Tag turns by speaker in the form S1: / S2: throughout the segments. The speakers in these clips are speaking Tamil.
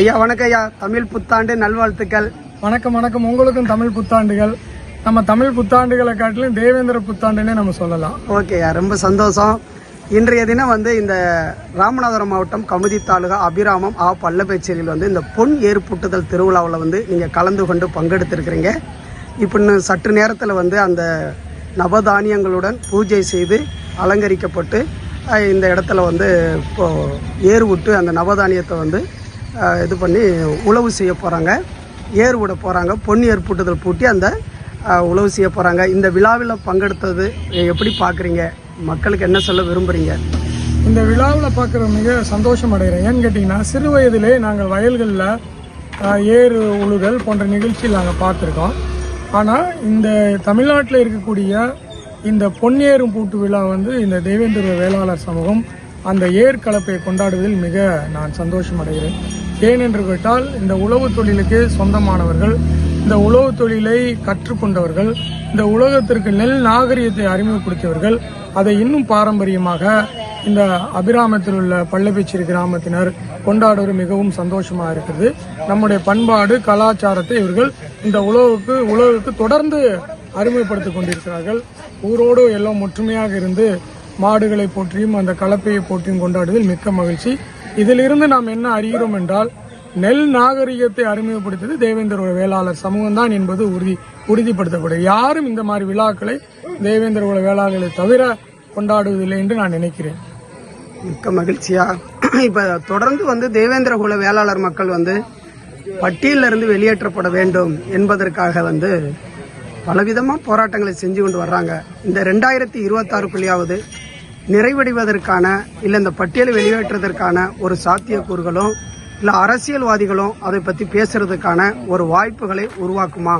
S1: ஐயா வணக்கம் ஐயா. தமிழ் புத்தாண்டு நல்வாழ்த்துக்கள்.
S2: வணக்கம் வணக்கம். உங்களுக்கும் தமிழ் புத்தாண்டுகள். நம்ம தமிழ் புத்தாண்டுகளை காட்டிலும் தேவேந்திர புத்தாண்டுன்னே நம்ம சொல்லலாம்.
S1: ஓகே ஐயா ரொம்ப சந்தோஷம். இன்றைய தினம் வந்து இந்த ராமநாதபுரம் மாவட்டம் கமுதி தாலுகா அபிராமம் ஆ பள்ளப்பேச்சேரியில் வந்து இந்த பொன் ஏற்பூட்டுதல் திருவிழாவில் வந்து நீங்கள் கலந்து கொண்டு பங்கெடுத்திருக்கிறீங்க. இப்போ சற்று நேரத்தில் வந்து அந்த நவதானியங்களுடன் பூஜை செய்து அலங்கரிக்கப்பட்டு இந்த இடத்துல வந்து இப்போ ஏர் விட்டு அந்த நவதானியத்தை வந்து இது பண்ணி உழவு செய்ய போகிறாங்க ஏர் விட போகிறாங்க பொன் ஏற்பூட்டுதல் பூட்டி அந்த உழவு செய்ய போகிறாங்க இந்த விழாவில் பங்கெடுத்தது எப்படி பார்க்குறீங்க மக்களுக்கு என்ன சொல்ல விரும்புகிறீங்க
S2: இந்த விழாவில் பார்க்குற மிக சந்தோஷம் அடைகிறேன். ஏன்னு கேட்டிங்கன்னா சிறு வயதிலே நாங்கள் வயல்களில் ஏறு உழுதல் போன்ற நிகழ்ச்சியில் நாங்கள் பார்த்துருக்கோம். ஆனால் இந்த தமிழ்நாட்டில் இருக்கக்கூடிய இந்த பொன்னேறும் பூட்டு விழா வந்து இந்த தேவேந்திர வேளாளர் சமூகம் அந்த ஏர் கலப்பை கொண்டாடுவதில் மிக நான் சந்தோஷம் அடைகிறேன். ஏனென்று கேட்டால் இந்த உழவு தொழிலுக்கு சொந்தமானவர்கள் இந்த உழவு தொழிலை கற்றுக்கொண்டவர்கள் இந்த உலகத்திற்கு நெல் நாகரிகத்தை அறிமுகப்படுத்தியவர்கள் அதை இன்னும் பாரம்பரியமாக இந்த அபிராமத்தில் உள்ள பள்ளப்பேச்சேரி கிராமத்தினர் கொண்டாடுவது மிகவும் சந்தோஷமாக இருக்கிறது நம்முடைய பண்பாடு கலாச்சாரத்தை இவர்கள் இந்த உழவுக்கு உலகுக்கு தொடர்ந்து அறிமுகப்படுத்திக் கொண்டிருக்கிறார்கள். ஊரோடு எல்லாம் ஒற்றுமையாக இருந்து மாடுகளை போற்றியும் அந்த கலப்பையை போற்றியும் கொண்டாடுவதில் மிக்க மகிழ்ச்சி. இதிலிருந்து நாம் என்ன அறிகிறோம் என்றால் நெல் நாகரிகத்தை அறிமுகப்படுத்தியது தேவேந்திர வேளாளர் சமூகம் தான் என்பது உறுதி உறுதிப்படுத்தப்படும் யாரும் இந்த மாதிரி விழாக்களை தேவேந்திர குல வேளாளர்களை தவிர கொண்டாடுவதில்லை என்று நான் நினைக்கிறேன்.
S1: மிக்க மகிழ்ச்சியா? இப்போ தொடர்ந்து வந்து தேவேந்திர குல வேளாளர் மக்கள் வந்து பட்டியலில் இருந்து வெளியேற்றப்பட வேண்டும் என்பதற்காக வந்து பலவிதமாக போராட்டங்களை செஞ்சு கொண்டு வர்றாங்க. இந்த ரெண்டாயிரத்தி இருபத்தாறுக்குள்ளேயாவது நிறைவடைவதற்கான இல்லை இந்த பட்டியலை வெளியேற்றுவதற்கான ஒரு சாத்தியக்கூறுகளும் இல்லை அரசியல்வாதிகளும் அதை பற்றி பேசுறதுக்கான ஒரு வாய்ப்புகளை உருவாக்குமா?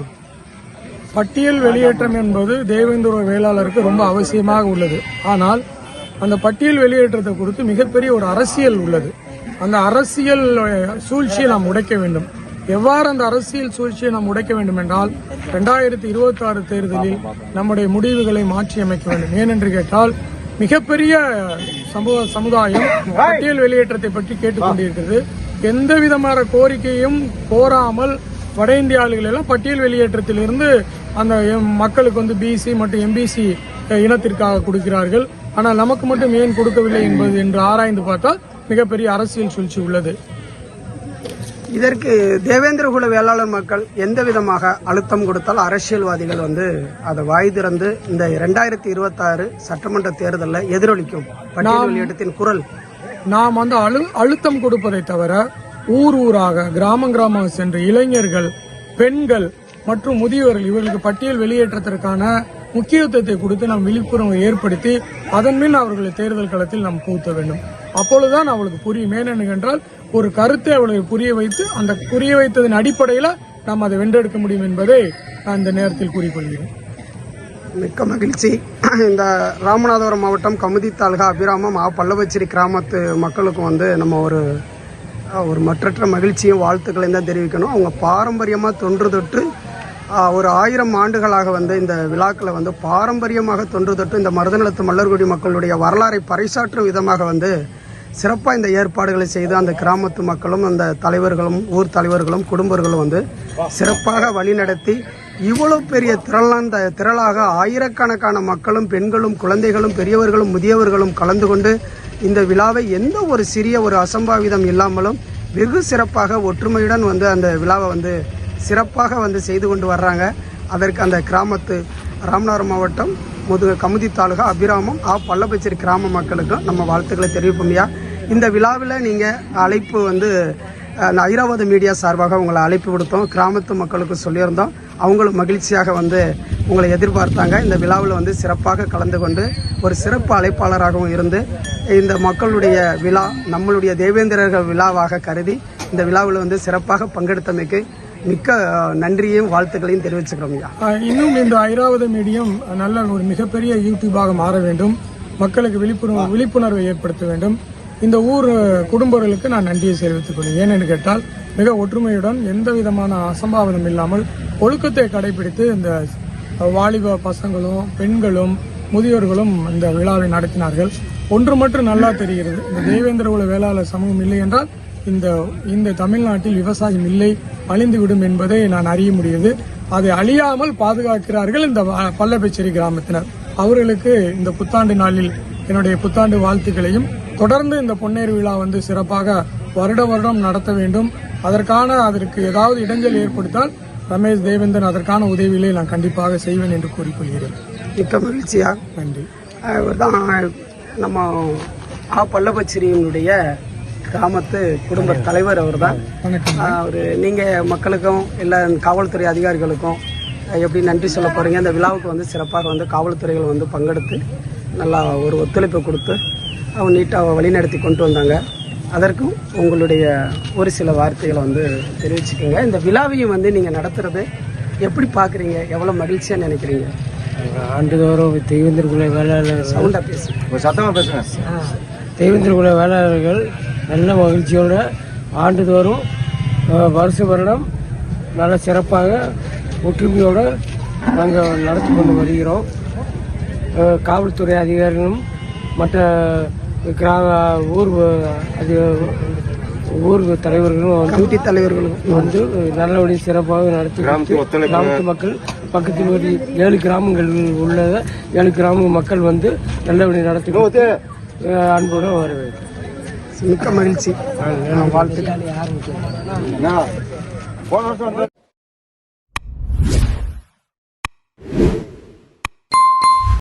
S2: பட்டியல் வெளியேற்றம் என்பது தேவேந்திர வேளாளருக்கு ரொம்ப அவசியமாக உள்ளது. ஆனால் அந்த பட்டியல் வெளியேற்றத்தை குறித்து மிகப்பெரிய ஒரு அரசியல் உள்ளது. அந்த அரசியல் சூழ்ச்சியை நாம் உடைக்க வேண்டும். எவ்வாறு அந்த அரசியல் சூழ்ச்சியை நாம் உடைக்க வேண்டும் என்றால் ரெண்டாயிரத்தி இருபத்தி ஆறு தேர்தலில் நம்முடைய முடிவுகளை மாற்றி அமைக்க வேண்டும். ஏனென்று கேட்டால் மிகப்பெரிய சமூக சமுதாயம் பட்டியல் வெளியேற்றத்தை பற்றி கேட்டுக்கொண்டிருக்கிறது. எந்த விதமான கோரிக்கையும் கோராமல் வட இந்திய ஆளுகள் எல்லாம் பட்டியல் வெளியேற்றத்திலிருந்து அந்த மக்களுக்கு வந்து பிசி மற்றும் எம்பிசி இனத்திற்காக கொடுக்கிறார்கள். ஆனால் நமக்கு மட்டும் ஏன் கொடுக்கவில்லை என்பது என்று ஆராய்ந்து பார்த்தால் மிகப்பெரிய அரசியல் சூழ்ச்சி உள்ளது.
S1: இதற்கு தேவேந்திர குல வேளாளர் மக்கள் எந்த விதமாக அழுத்தம் கொடுத்தால் அரசியல்வாதிகள் வந்து அதை வாய் திறந்து இந்த இரண்டாயிரத்தி இருபத்தாறு சட்டமன்ற தேர்தலில் எதிரொலிக்கும். வெளியீட்டத்தின் குரல்.
S2: நாம் வந்து அழு அழுத்தம் கொடுப்பதை தவிர ஊர் ஊராக கிராமம் கிராமம் சென்று இளைஞர்கள் பெண்கள் மற்றும் முதியவர்கள் இவர்களுக்கு பட்டியல் வெளியேற்றத்திற்கான முக்கியத்துவத்தை கொடுத்து நாம் விழிப்புணர்வை ஏற்படுத்தி அதன் பின் அவர்களை தேர்தல் களத்தில் நாம் புகுத்த வேண்டும். அப்பொழுதுதான் அவளுக்கு புரியும். ஏனென்று என்றால் ஒரு கருத்தை அவளுக்கு புரிய வைத்து அந்த புரிய வைத்ததன் அடிப்படையில் நாம் அதை வென்றெடுக்க முடியும் என்பதை நான் இந்த நேரத்தில் கூறிக்கொள்கிறேன்.
S1: மிக்க மகிழ்ச்சி. இந்த ராமநாதபுரம் மாவட்டம் கமுதி தாலுகா அபிராமம் ஆ பல்லவச்சேரி கிராமத்து மக்களுக்கும் வந்து நம்ம ஒரு ஒரு மற்றற்ற மகிழ்ச்சியும் வாழ்த்துக்களையும் தான் தெரிவிக்கணும். அவங்க பாரம்பரியமாக தொன்று தொட்டு ஒரு ஆயிரம் ஆண்டுகளாக வந்து இந்த விழாக்களை வந்து பாரம்பரியமாக தொன்று தொட்டு இந்த மருதநிலத்து மல்லர்குடி மக்களுடைய வரலாறை பறைசாற்றும் விதமாக வந்து சிறப்பாக இந்த ஏற்பாடுகளை செய்து அந்த கிராமத்து மக்களும் அந்த தலைவர்களும் ஊர் தலைவர்களும் குடும்பர்களும் வந்து சிறப்பாக வழிநடத்தி இவ்வளவு பெரிய திரளாந்த திரளாக ஆயிரக்கணக்கான மக்களும் பெண்களும் குழந்தைகளும் பெரியவர்களும் முதியவர்களும் கலந்து கொண்டு இந்த விழாவை எந்த ஒரு சிறிய ஒரு அசம்பாவிதம் இல்லாமலும் வெகு சிறப்பாக ஒற்றுமையுடன் வந்து அந்த விழாவை வந்து சிறப்பாக வந்து செய்து கொண்டு வர்றாங்க. அதற்கு அந்த கிராமத்து ராமநாதபுரம் மாவட்டம் முதுக கமுதி தாலுகா அபிராமம் ஆ பள்ளப்பச்சேரி கிராம மக்களுக்கும் நம்ம வாழ்த்துக்களை தெரிவிப்போம்யா இந்த விழாவில் நீங்கள் அழைப்பு வந்து அஹ், ஐராவத மீடியா சார்பாக உங்களை அழைப்பு விடுத்தோம். கிராமத்து மக்களுக்கு சொல்லியிருந்தோம். அவங்களும் மகிழ்ச்சியாக வந்து உங்களை எதிர்பார்த்தாங்க. இந்த விழாவில் வந்து சிறப்பாக கலந்து கொண்டு ஒரு சிறப்பு அழைப்பாளராகவும் இருந்து இந்த மக்களுடைய விழா நம்மளுடைய தேவேந்திரர்கள் விழாவாக கருதி இந்த விழாவில் வந்து சிறப்பாக பங்கெடுத்தமைக்கு மிக்க நன்றியும் வாழ்த்துக்களையும் தெரிவிச்சுக்கிறோம்
S2: இன்னும் இந்த ஐராவத மீடியம் நல்ல ஒரு மிகப்பெரிய யூடியூபாக மாற வேண்டும். மக்களுக்கு விழிப்புணர்வு விழிப்புணர்வை ஏற்படுத்த வேண்டும். இந்த ஊர் குடும்பங்களுக்கு நான் நன்றியை தெரிவித்துக் கொள்கிறேன். ஏனென்று கேட்டால் மிக ஒற்றுமையுடன் எந்த விதமான அசம்பாவிதம் இல்லாமல் ஒழுக்கத்தை கடைபிடித்து இந்த வாலிப பசங்களும் பெண்களும் முதியோர்களும் இந்த விழாவை நடத்தினார்கள். ஒன்று மட்டும் நல்லா தெரிகிறது. இந்த தேவேந்திர குல வேளாளர் சமூகம் இல்லை என்றால் இந்த இந்த தமிழ்நாட்டில் விவசாயம் இல்லை அழிந்துவிடும் என்பதை நான் அறிய முடியுது. அதை அழியாமல் பாதுகாக்கிறார்கள் இந்த வ- பல்லப்பச்சேரி கிராமத்தினர். அவர்களுக்கு இந்த புத்தாண்டு நாளில் என்னுடைய புத்தாண்டு வாழ்த்துக்களையும் தொடர்ந்து இந்த பொன்னேறு விழா வந்து சிறப்பாக வருட வருடம் நடத்த வேண்டும். அதற்கான அதற்கு ஏதாவது இடைஞ்சல் ஏற்படுத்தால் ரமேஷ் தேவேந்திரன் அதற்கான உதவிகளை நான் கண்டிப்பாக செய்வேன் என்று கூறிக்கொள்கிறேன்.
S1: மிக்க மகிழ்ச்சியா?
S2: நன்றி.
S1: தான் நம்ம ஆ பல்லபச்சிரியினுடைய கிராமத்து குடும்ப தலைவர் அவர் தான் அவர் நீங்கள் மக்களுக்கும் இல்லை காவல்துறை அதிகாரிகளுக்கும் எப்படி நன்றி சொல்ல போகிறீங்க இந்த விழாவுக்கு வந்து சிறப்பாக வந்து காவல்துறைகள் வந்து பங்கெடுத்து நல்லா ஒரு ஒத்துழைப்பு கொடுத்து அவங்க நீட்டாக வழிநடத்தி கொண்டு வந்தாங்க. அதற்கும் உங்களுடைய ஒரு சில வார்த்தைகளை வந்து தெரிவிச்சுக்கோங்க. இந்த விழாவையும் வந்து நீங்கள் நடத்துறது எப்படி பார்க்குறீங்க? எவ்வளோ மகிழ்ச்சியாக நினைக்கிறீங்க?
S3: ஆண்டுதோறும் தெய்வந்திரகுல வேளாளர்கள்
S1: சவுண்டாக பேசு.
S3: சத்தமாக பேசுங்க. தெய்வந்திரகுல வேளாளர்கள் நல்ல மகிழ்ச்சியோட ஆண்டுதோறும் வருஷ வருடம் நல்ல சிறப்பாக ஒற்றுமையோடு நாங்கள் நடத்தி கொண்டு வருகிறோம். காவல்துறை அதிகாரிகளும் மற்ற கிராம ஊர் அது ஊர் தலைவர்களும் வந்து
S1: கமிட்டி தலைவர்களுக்கும்
S3: வந்து நல்லபடி சிறப்பாக நடத்தி கிராமத்து மக்கள் பக்கத்தில் ஒரு ஏழு கிராமங்கள் உள்ள ஏழு கிராம மக்கள் வந்து நல்லபடி நடத்தி அன்புடன் வரவேற்கிறேன்
S1: மிக்க மகிழ்ச்சி. வாழ்த்துக்கள்.
S3: ஆரம்பிக்கிறேன்